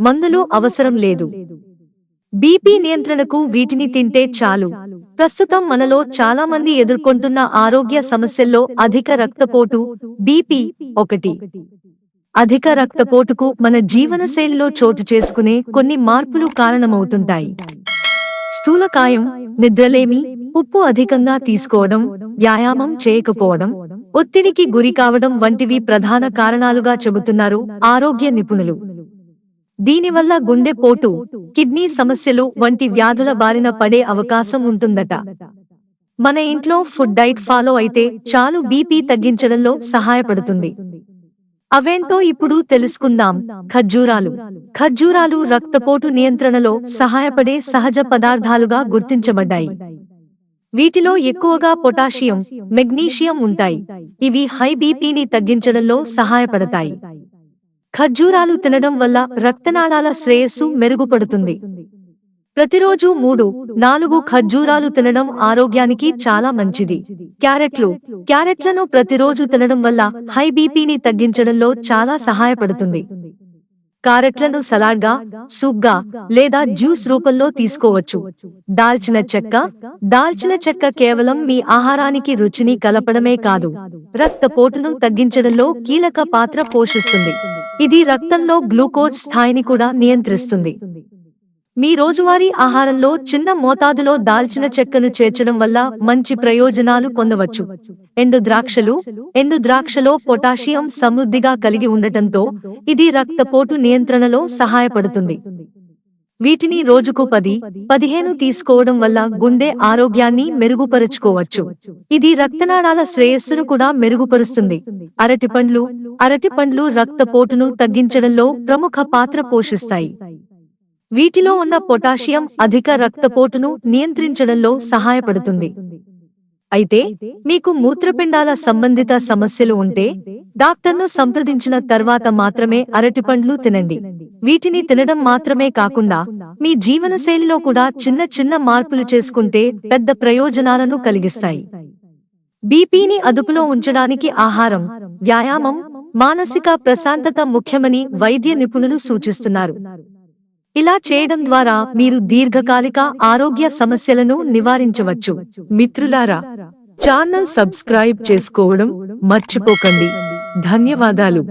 మందులు అవసరం లేదు. బీపీ నియంత్రణకు వీటిని తింటే చాలు. ప్రస్తుతం మనలో చాలా మంది ఎదుర్కొంటున్న ఆరోగ్య సమస్యల్లో అధిక రక్తపోటు బీపీ ఒకటి. అధిక రక్తపోటుకు మన జీవనశైలిలో చోటు చేసుకునే కొన్ని మార్పులు కారణమవుతుంటాయి. స్థూలకాయం నిద్రలేమి ఉప్పు అధికంగా తీసుకోవడం వ్యాయామం చేయకపోవడం ఒత్తిడికి గురి కావడం వంటివి ప్రధాన కారణాలుగా చెబుతున్నారు ఆరోగ్య నిపుణులు. దీనివల్ల గుండెపోటు కిడ్నీ సమస్యలు వంటి వ్యాధుల బారిన పడే అవకాశం ఉంటుందట. మన ఇంట్లో ఫుడ్ డైట్ ఫాలో అయితే చాలు బీపీ తగ్గించడంలో సహాయపడుతుంది. అవేంటో ఇప్పుడు తెలుసుకుందాం. ఖర్జూరాలు. ఖర్జూరాలు రక్తపోటు నియంత్రణలో సహాయపడే సహజ పదార్థాలుగా గుర్తించబడ్డాయి. వీటిలో ఎక్కువగా పొటాషియం మెగ్నీషియం ఉంటాయి. ఇవి హై బీపీని తగ్గించడంలో సహాయపడతాయి. ఖర్జూరాలు తినడం వల్ల రక్తనాళాల శ్రేయస్సు మెరుగుపడుతుంది. ప్రతిరోజు మూడు నాలుగు ఖర్జూరాలు తినడం ఆరోగ్యానికి చాలా మంచిది. క్యారెట్లు. క్యారెట్లను ప్రతిరోజు తినడం వల్ల హై బీపీని తగ్గించడంలో చాలా సహాయపడుతుంది. కారెట్లను సలాడ్గా సూప్గా లేదా జ్యూస్ రూపంలో తీసుకోవచ్చు. దాల్చిన చెక్క. దాల్చిన చెక్క కేవలం మీ ఆహారానికి రుచిని కలపడమే కాదు రక్తపోటును తగ్గించడంలో కీలక పాత్ర పోషిస్తుంది. ఇది రక్తంలో గ్లూకోజ్ స్థాయిని కూడా నియంత్రిస్తుంది. మీ రోజువారీ ఆహారంలో చిన్న మోతాదులో దాల్చిన చెక్కను చేర్చడం వల్ల మంచి ప్రయోజనాలు పొందవచ్చు. ఎండు ద్రాక్షలు ఎండు ద్రాక్షలో పొటాషియం సమృద్ధిగా కలిగి ఉండటంతో ఇది రక్తపోటు నియంత్రణలో సహాయపడుతుంది. వీటిని రోజుకు పది పదిహేను తీసుకోవడం వల్ల గుండె ఆరోగ్యాన్ని మెరుగుపరుచుకోవచ్చు. ఇది రక్తనాళాల శ్రేయస్సును కూడా మెరుగుపరుస్తుంది. అరటి పండ్లు అరటి పండ్లు రక్తపోటును తగ్గించడంలో ప్రముఖ పాత్ర పోషిస్తాయి. వీటిలో ఉన్న పొటాషియం అధిక రక్తపోటును నియంత్రించడంలో సహాయపడుతుంది. అయితే మీకు మూత్రపిండాల సంబంధిత సమస్యలు ఉంటే డాక్టర్ను సంప్రదించిన తర్వాత మాత్రమే అరటిపండ్లు తినండి. వీటిని తినడం మాత్రమే కాకుండా మీ జీవనశైలిలో కూడా చిన్న చిన్న మార్పులు చేసుకుంటే పెద్ద ప్రయోజనాలను కలిగిస్తాయి. బీపీని అదుపులో ఉంచడానికి ఆహారం వ్యాయామం మానసిక ప్రశాంతత ముఖ్యమని వైద్య నిపుణులు సూచిస్తున్నారు. ఇలా చేయడం ద్వారా మీరు దీర్ఘకాలిక ఆరోగ్య సమస్యలను నివారించవచ్చు. మిత్రులారా ఛానల్ సబ్స్క్రైబ్ చేసుకోవడం మర్చిపోకండి. ధన్యవాదాలు.